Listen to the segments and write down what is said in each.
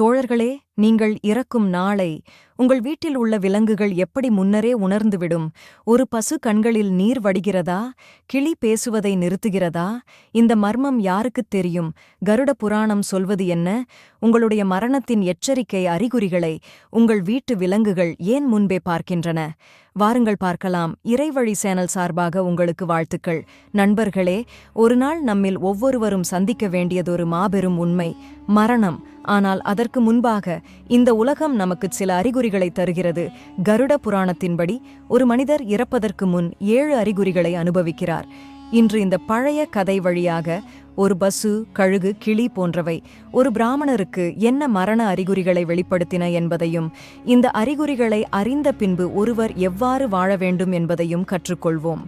தோழர்களே நீங்கள் இறக்கும் நாளை உங்கள் வீட்டில் உள்ள விலங்குகள் எப்படி முன்னரே உணர்ந்துவிடும்? ஒரு பசு கண்களில் நீர் வடிகிறதா? கிளி பேசுவதை நிறுத்துகிறதா? இந்த மர்மம் யாருக்குத் தெரியும்? கருட புராணம் சொல்வது என்ன? உங்களுடைய மரணத்தின் எச்சரிக்கை அறிகுறிகளை உங்கள் வீட்டு விலங்குகள் ஏன் முன்பே பார்க்கின்றன? வாருங்கள் பார்க்கலாம். இறைவழி சேனல் சார்பாக உங்களுக்கு வாழ்த்துக்கள். நண்பர்களே ஒருநாள் நம்மில் ஒவ்வொருவரும் சந்திக்க வேண்டியதொரு மாபெரும் உண்மை மரணம். ஆனால் அதற்கு முன்பாக இந்த உலகம் நமக்கு சில அறிகுறிகளை தருகிறது. கருட புராணத்தின்படி ஒரு மனிதர் இறப்பதற்கு முன் ஏழு அறிகுறிகளை அனுபவிக்கிறார். இன்று இந்த பழைய கதை வழியாக ஒரு பசு கழுகு கிளி போன்றவை ஒரு பிராமணருக்கு என்ன மரண அறிகுறிகளை வெளிப்படுத்தின என்பதையும் இந்த அறிகுறிகளை அறிந்த பின்பு ஒருவர் எவ்வாறு வாழ வேண்டும் என்பதையும் கற்றுக்கொள்வோம்.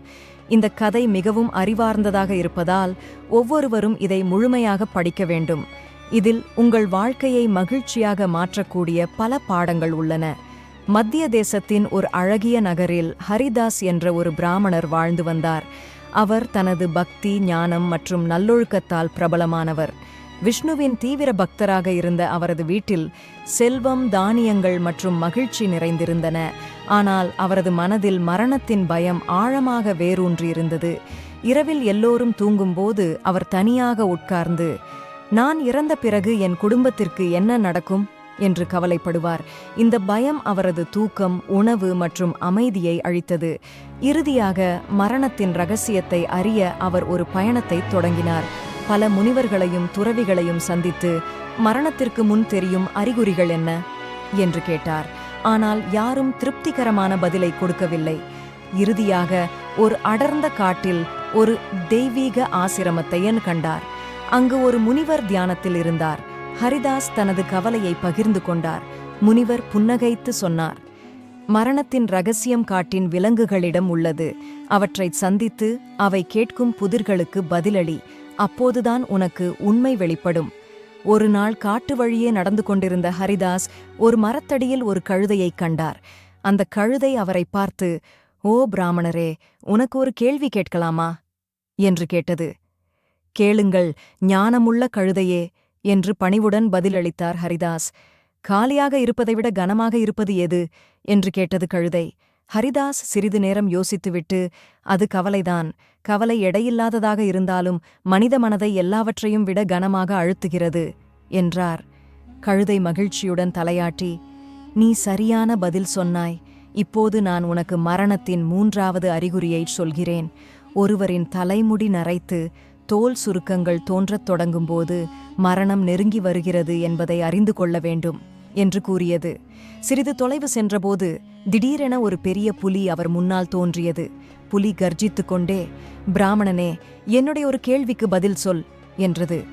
இந்த கதை மிகவும் அறிவார்ந்ததாக இருப்பதால் ஒவ்வொருவரும் இதை முழுமையாக படிக்க வேண்டும். இதில் உங்கள் வாழ்க்கையை மகிழ்ச்சியாக மாற்றக்கூடிய பல பாடங்கள் உள்ளன. மத்திய தேசத்தின் ஒரு அழகிய நகரில் ஹரிதாஸ் என்ற ஒரு பிராமணர் வாழ்ந்து வந்தார். அவர் தனது பக்தி ஞானம் மற்றும் நல்லொழுக்கத்தால் பிரபலமானவர். விஷ்ணுவின் தீவிர பக்தராக இருந்த அவரது வீட்டில் செல்வம் தானியங்கள் மற்றும் மகிழ்ச்சி நிறைந்திருந்தன. ஆனால் அவரது மனதில் மரணத்தின் பயம் ஆழமாக வேரூன்றியிருந்தது. இரவில் எல்லோரும் தூங்கும்போது அவர் தனியாக உட்கார்ந்து நான் இறந்த பிறகு என் குடும்பத்திற்கு என்ன நடக்கும்? என்று கவலைப்படுவார். இந்த பயம் அவரது தூக்கம் உணவு மற்றும் அமைதியை அழித்தது. இறுதியாக மரணத்தின் ரகசியத்தை அறிய அவர் ஒரு பயணத்தை தொடங்கினார். பல முனிவர்களையும் துறவிகளையும் சந்தித்து மரணத்திற்கு முன் தெரியும் அறிகுறிகள் என்ன? என்று கேட்டார். ஆனால் யாரும் திருப்திகரமான பதிலை கொடுக்கவில்லை. இறுதியாக ஒரு அடர்ந்த காட்டில் ஒரு தெய்வீக ஆசிரமத்தையன் கண்டார். அங்கு ஒரு முனிவர் தியானத்தில் இருந்தார். ஹரிதாஸ் தனது கவலையை பகிர்ந்து கொண்டார். முனிவர் புன்னகைத்து சொன்னார். மரணத்தின் ரகசியம் காட்டின் விலங்குகளிடம் உள்ளது. அவற்றைச் சந்தித்து அவை கேட்கும் புதிர்களுக்கு பதிலளி அப்போதுதான் உனக்கு உண்மை வெளிப்படும். ஒரு நாள் காட்டு வழியே நடந்து கொண்டிருந்த ஹரிதாஸ் ஒரு மரத்தடியில் ஒரு கழுதையைக் கண்டார். அந்த கழுதை அவரை பார்த்து ஓ பிராமணரே உனக்கு ஒரு கேள்வி கேட்கலாமா? என்று கேட்டது. கேளுங்கள் ஞானமுள்ள கழுதையே! என்று பணிவுடன் பதிலளித்தார் ஹரிதாஸ். காலியாக இருப்பதைவிட கனமாக இருப்பது எது? என்று கேட்டது கழுதை. ஹரிதாஸ் சிறிது நேரம் யோசித்துவிட்டு அது கவலைதான். கவலை எடையில்லாததாக இருந்தாலும் மனித மனதை எல்லாவற்றையும் விட கனமாக அழுத்துகிறது என்றார். கழுதை மகிழ்ச்சியுடன் தலையாட்டி நீ சரியான பதில் சொன்னாய். இப்போது நான் உனக்கு மரணத்தின் மூன்றாவது அறிகுறியைச் சொல்கிறேன். ஒருவரின் தலைமுடி நரைத்து தோல் சுருக்கங்கள் தோன்றத் தொடங்கும்போது மரணம் நெருங்கி வருகிறது என்பதை அறிந்து கொள்ள வேண்டும் என்று கூறியது. சிறிது தொலைவு சென்றபோது திடீரென ஒரு பெரிய புலி அவர் முன்னால் தோன்றியது. புலி கர்ஜித்துக் கொண்டே பிராமணனே என்னுடைய ஒரு கேள்விக்கு பதில் சொல் என்றது.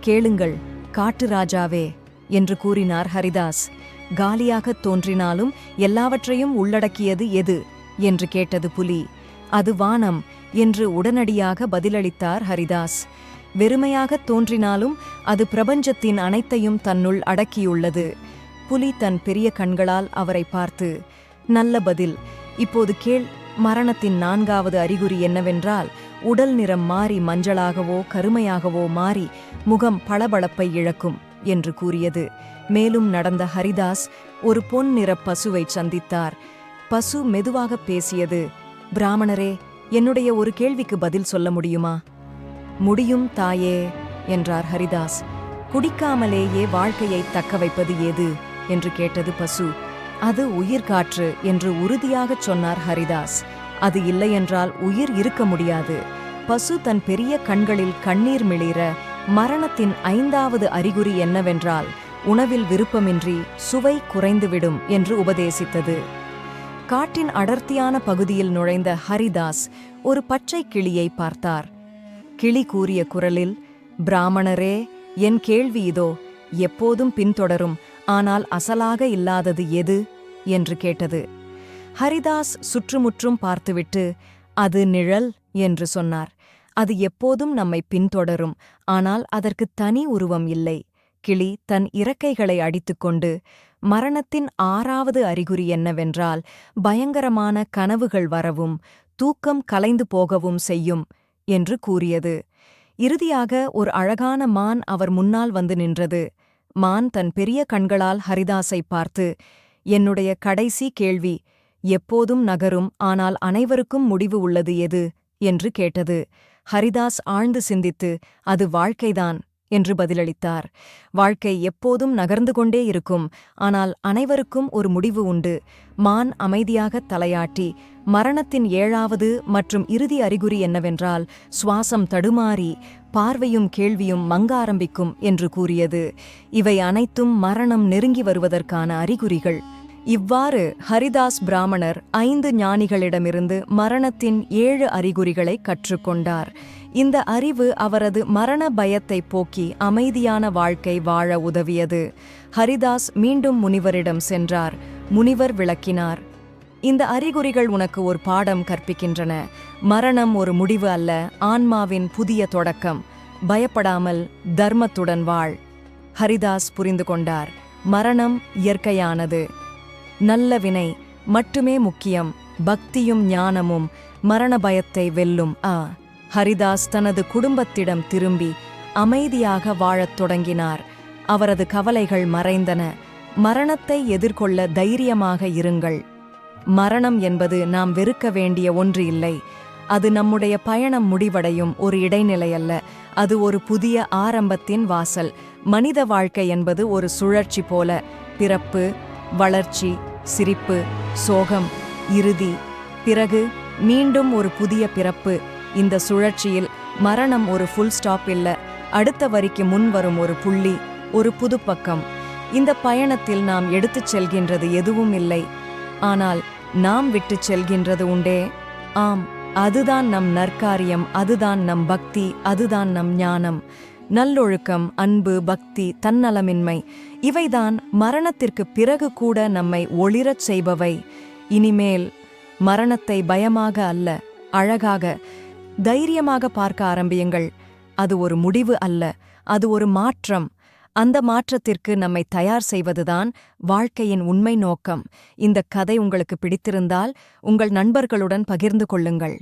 கேளுங்கள் காட்டு ராஜாவே என்று கூறினார் ஹரிதாஸ். காலியாகத் தோன்றினாலும் எல்லாவற்றையும் உள்ளடக்கியது எது? என்று கேட்டது புலி. அது வானம் என்று உடனடியாக பதிலளித்தார் ஹரிதாஸ். வெறுமையாகத் தோன்றினாலும் அது பிரபஞ்சத்தின் அனைத்தையும் தன்னுள் அடக்கியுள்ளது. புலி தன் பெரிய கண்களால் அவரை பார்த்து நல்ல பதில். இப்போது கேள் மரணத்தின் நான்காவது அறிகுறி என்னவென்றால் உடல் நிறம் மாறி மஞ்சளாகவோ கருமையாகவோ மாறி முகம் பளபளப்பை இழக்கும் என்று கூறியது. மேலும் நடந்த ஹரிதாஸ் ஒரு பொன் நிற பசுவைச் சந்தித்தார். பசு மெதுவாகப் பேசியது பிராமணரே என்னுடைய ஒரு கேள்விக்கு பதில் சொல்ல முடியுமா? முடியும் தாயே என்றார் ஹரிதாஸ். குடிக்காமலேயே வாழ்க்கையை தக்க வைப்பது ஏது? என்று கேட்டது பசு. அது உயிர் காற்று என்று உறுதியாகச் சொன்னார் ஹரிதாஸ். அது இல்லையென்றால் உயிர் இருக்க முடியாது. பசு தன் பெரிய கண்களில் கண்ணீர் மிளிர மரணத்தின் ஐந்தாவது அறிகுறி என்னவென்றால் உணவில் விருப்பமின்றி சுவை குறைந்துவிடும் என்று உபதேசித்தது. காட்டின் அடர்த்தியான பகுதியில் நுழைந்த ஹரிதாஸ் ஒரு பச்சை கிளியை பார்த்தார். கிளி கூறிய குரலில் பிராமணரே என் கேள்வி இதோ எப்போதும் பின்தொடரும் ஆனால் அசலாக இல்லாதது எது? என்று கேட்டது. ஹரிதாஸ் சுற்றுமுற்றும் பார்த்துவிட்டு அது நிழல் என்று சொன்னார். அது எப்போதும் நம்மை பின்தொடரும் ஆனால் அதற்கு தனி உருவம் இல்லை. கிளி தன் இறக்கைகளை அடித்துக்கொண்டு மரணத்தின் ஆறாவது அறிகுறி என்னவென்றால் பயங்கரமான கனவுகள் வரவும் தூக்கம் கலைந்து போகவும் செய்யும் என்று கூறியது. இறுதியாக ஒரு அழகான மான் அவர் முன்னால் வந்து நின்றது. மான் தன் பெரிய கண்களால் ஹரிதாஸை பார்த்து என்னுடைய கடைசி கேள்வி எப்போதும் நகரும் ஆனால் அனைவருக்கும் முடிவு உள்ளது எது? என்று கேட்டது. ஹரிதாஸ் ஆழ்ந்து சிந்தித்து அது வாழ்க்கைதான். என்று பதிலளித்தார். வாழ்க்கை எப்போதும் நகர்ந்து கொண்டே இருக்கும். ஆனால் அனைவருக்கும் ஒரு முடிவு உண்டு. மான் அமைதியாக தலையாட்டி மரணத்தின் ஏழாவது மற்றும் இறுதி அறிகுறி என்னவென்றால் சுவாசம் தடுமாறி பார்வையும் கேள்வியும் மங்க ஆரம்பிக்கும் என்று கூறியது. இவை அனைத்தும் மரணம் நெருங்கி வருவதற்கான அறிகுறிகள். இவ்வாறு ஹரிதாஸ் பிராமணர் ஐந்து ஞானிகளிடமிருந்து மரணத்தின் ஏழு அறிகுறிகளை கற்றுக்கொண்டார் இந்த அறிவு அவரது மரண பயத்தை போக்கி அமைதியான வாழ்க்கை வாழ உதவியது. ஹரிதாஸ் மீண்டும் முனிவரிடம் சென்றார். முனிவர் விளக்கினார். இந்த அறிகுறிகள் உனக்கு ஒரு பாடம் கற்பிக்கின்றன. மரணம் ஒரு முடிவு அல்ல ஆன்மாவின் புதிய தொடக்கம். பயப்படாமல் தர்மத்துடன் வாழ். ஹரிதாஸ் புரிந்து கொண்டார். மரணம் இயற்கையானது. நல்ல வினை மட்டுமே முக்கியம். பக்தியும் ஞானமும் மரண பயத்தை வெல்லும். ஆ. ஹரிதாஸ் தனது குடும்பத்திடம் திரும்பி அமைதியாக வாழத் தொடங்கினார். அவரது கவலைகள் மறைந்தன. மரணத்தை எதிர்கொள்ள தைரியமாக இருங்கள். மரணம் என்பது நாம் வெறுக்க வேண்டிய ஒன்று இல்லை. அது நம்முடைய பயணம் முடிவடையும் ஒரு இடைநிலை அல்ல. அது ஒரு புதிய ஆரம்பத்தின் வாசல். மனித வாழ்க்கை என்பது ஒரு சுழற்சி போல. பிறப்பு வளர்ச்சி சிரிப்பு சோகம் இறுதி. பிறகு மீண்டும் ஒரு புதிய பிறப்பு. இந்த சுழற்சியில் மரணம் ஒரு ஃபுல் ஸ்டாப் இல்ல. அடுத்த வரிக்கு முன் வரும் ஒரு புள்ளி ஒரு புது பக்கம் இந்த பயணத்தில் நாம் எடுத்துச் செல்கின்றது எதுவும் இல்லை. ஆனால் நாம் விட்டுச் செல்கின்றது உண்டே. ஆம் அதுதான் நம் நற்காரியம் அதுதான் நம் பக்தி அதுதான் நம் ஞானம். நல்லொழுக்கம் அன்பு பக்தி தன்னலமின்மை இவைதான் மரணத்திற்கு பிறகு கூட நம்மை ஒளிரச் செய்பவை. இனிமேல் மரணத்தை பயமாக அல்ல அழகாக தைரியமாக பார்க்க ஆரம்பியுங்கள். அது ஒரு முடிவு அல்ல அது ஒரு மாற்றம். அந்த மாற்றத்திற்கு நம்மை தயார் செய்வதுதான் வாழ்க்கையின் உண்மை நோக்கம். இந்த கதை உங்களுக்கு பிடித்திருந்தால் உங்கள் நண்பர்களுடன் பகிர்ந்து கொள்ளுங்கள்.